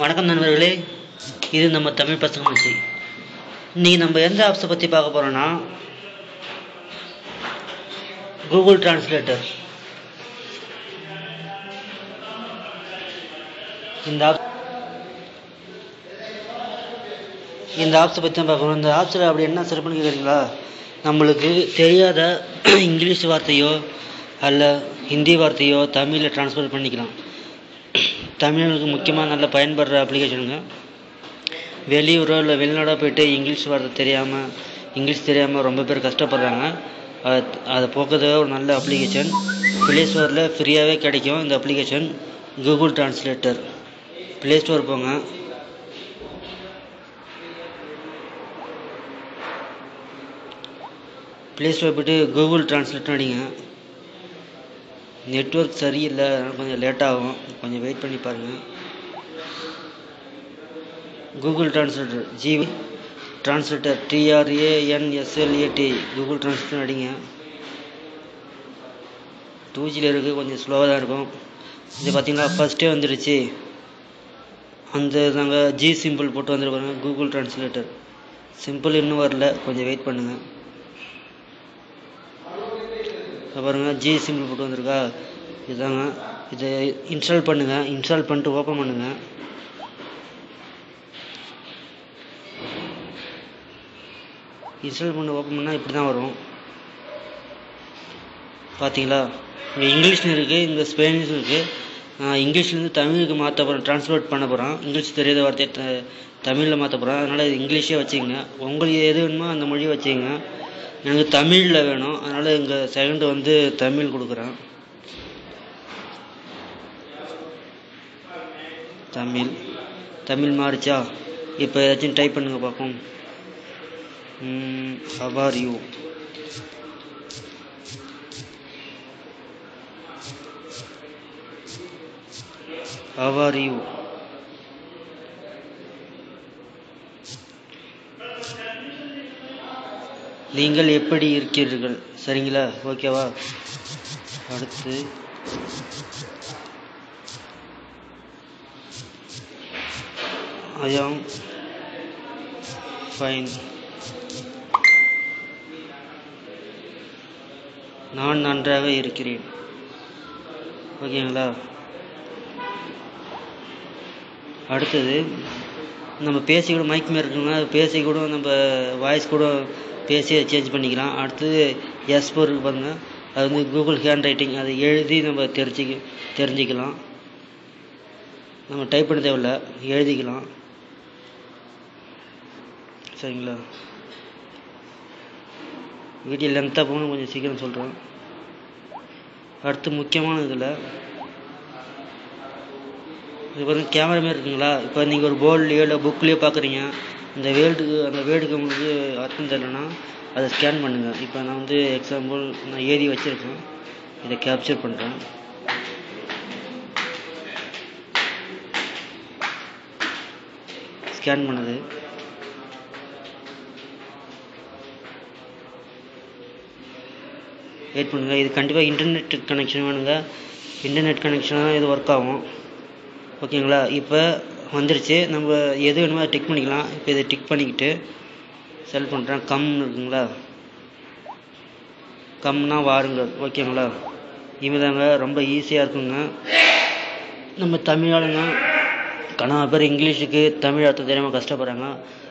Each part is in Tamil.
வணக்கம் நண்பர்களே இது நம்ம தமிழ் பசங்க மச்சி இன்னைக்கு நம்ம எந்த ஆப்ஸை பற்றி பார்க்க போகிறோன்னா கூகுள் டிரான்ஸ்லேட்டர் இந்த ஆப் இந்த ஆப்ஸை பற்றி தான் பார்க்கணும் இந்த ஆப்ஸில் அப்படி என்ன சிறப்புன்னு கேட்குறீங்களா நம்மளுக்கு தெரியாத இங்கிலீஷ் வார்த்தையோ அல்ல ஹிந்தி வார்த்தையோ தமிழில் டிரான்ஸ்ஃபர் பண்ணிக்கலாம். தமிழர்களுக்கு முக்கியமாக நல்ல பயன்படுற அப்ளிகேஷனுங்க வெளியூரோ இல்லை வெளிநாடாக போயிட்டு இங்கிலீஷ் வார்த்தை தெரியாமல் இங்கிலீஷ் தெரியாமல் ரொம்ப பேர் கஷ்டப்படுறாங்க. அது அதை போக்குறதுக்காக ஒரு நல்ல அப்ளிகேஷன் ப்ளே ஸ்டோரில் ஃப்ரீயாகவே கிடைக்கும் இந்த application Google translator play store போங்க. ப்ளே ஸ்டோர் போய்ட்டு கூகுள் டிரான்ஸ்லேட்டர் அடிங்க. நெட்ஒர்க் சரியில்லை அதனால் கொஞ்சம் லேட்டாகும் கொஞ்சம் வெயிட் பண்ணி பாருங்கள் Google translator GV translator டிஆர்ஏஎன்எஸ்எல்ஏடி Google translator அடிங்க. டூ ஜியில் இருக்குது கொஞ்சம் ஸ்லோவாக தான் இருக்கும். இது பார்த்தீங்கன்னா ஃபஸ்ட்டே வந்துடுச்சு. அந்த நாங்கள் ஜி சிம்பிள் போட்டு வந்துருப்பாங்க கூகுள் டிரான்ஸ்லேட்டர் சிம்பிள் இன்னும் வரல கொஞ்சம் வெயிட் பண்ணுங்கள் பாருங்கள் ஜி சிம்பிள் போட்டு வந்திருக்கா. இதாங்க இதை இன்ஸ்டால் பண்ணுங்கள் இன்ஸ்டால் பண்ணிட்டு ஓப்பன் பண்ணுங்கள் இன்ஸ்டால் பண்ணி ஓப்பன் பண்ணால் இப்படி தான் வரும். பார்த்தீங்களா இங்கே இங்கிலீஷ்னு இருக்குது இங்கே ஸ்பெயினிஷ் இருக்குது இங்கிலீஷ்லேருந்து தமிழுக்கு மாற்ற போகிறோம் ட்ரான்ஸ்லேட் பண்ண போகிறோம் இங்கிலீஷ் தெரியாத வார்த்தையை த தமிழில் மாற்ற போகிறோம் அதனால் இது இங்கிலீஷே வச்சுக்கங்க. உங்களுக்கு எது வேணுமோ அந்த மொழியை வச்சுக்கோங்க. எனக்கு தமிழில் வேணும். அதனால் எங்கள் செகண்டு வந்து தமிழ் கொடுக்குறேன். தமிழ். தமிழ் மாறிச்சா? இப்போ ஏதாச்சும் டைப் பண்ணுங்க பார்ப்போம் ஹவார் யூ ஹவார் யூ நீங்கள் எப்படி இருக்கிறீர்கள்? சரிங்களா? ஓகேவா? அடுத்து. ஐ ஆம் ஃபைன் நான் நன்றாக இருக்கிறேன். ஓகேங்களா? அடுத்தது நம்ம பேசி கூட மைக் மாரி இருக்குன்னா பேசி கூட நம்ம வாய்ஸ் கூட பேசி சேஞ்ச் பண்ணிக்கலாம். அடுத்தது எஸ் ஃபோர் இருக்கு அது வந்து கூகுள் ஹேண்ட் ரைட்டிங் அதை எழுதி நம்ம தெரிஞ்சிக்க தெரிஞ்சிக்கலாம். நம்ம டைப் பண்ண தேவையில்ல. எழுதிக்கலாம். சரிங்களா? வீடியோ லென்த்தாக போகணும். கொஞ்சம் சீக்கிரம் சொல்கிறேன் அடுத்து முக்கியமான இதில். இது பாருங்க கேமரா மாரி இருக்குங்களா? இப்போ நீங்கள் ஒரு போர்ட்லேயோ இல்லை புக்லேயோ பார்க்குறீங்க இந்த வேர்டுக்கு அந்த வேர்டுக்கு உங்களுக்கு அர்த்தம் தெரிலன்னா அதை ஸ்கேன் பண்ணுங்கள் இப்போ நான் வந்து எக்ஸாம்பிள் நான் ஏறி வச்சுருக்கேன். இதை கேப்சர் பண்ணுறேன் ஸ்கேன் பண்ணுது. வெயிட் பண்ணுங்கள் இது கண்டிப்பாக இன்டர்நெட் கனெக்ஷன் வேணுங்க. இன்டர்நெட் கனெக்ஷன் இது ஒர்க் ஆகும். ஓகேங்களா இப்போ வந்துருச்சு. நம்ம எது வேணுமோ அதை டிக் பண்ணிக்கலாம். இப்போ இதை டிக் பண்ணிக்கிட்டு செல் பண்ணுறேன் கம் இருக்குங்களா? கம்னா வாருங்கள். ஓகேங்களா? இவதாங்க ரொம்ப ஈஸியாக இருக்குங்க. நம்ம தமிழாளுங்க கனவா பேர் இங்கிலீஷுக்கு தமிழ் அர்த்தம் தெரியாமல் கஷ்டப்படுறாங்க.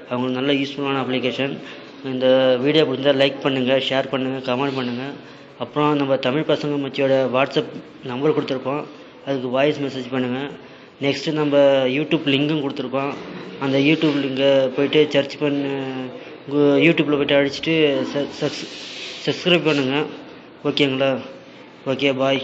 அவங்களுக்கு நல்ல யூஸ்ஃபுல்லான அப்ளிகேஷன் இந்த வீடியோ பிடிச்சிருந்தால் லைக் பண்ணுங்கள் ஷேர் பண்ணுங்கள் கமெண்ட் பண்ணுங்கள் அப்புறம் நம்ம தமிழ் பசங்க மச்சியோட வாட்ஸ்அப் நம்பர் கொடுத்துருப்போம் அதுக்கு வாய்ஸ் மெசேஜ் பண்ணுங்கள் நெக்ஸ்ட்டு நம்ம யூடியூப் லிங்க்கும் கொடுத்துருக்கோம். அந்த யூடியூப் லிங்கை போயிட்டு சர்ச் பண்ணி யூடியூப்பில் போய்ட்டு அடிச்சுட்டு சப்ஸ்கிரைப் பண்ணுங்கள் ஓகேங்களா ஓகே பாய்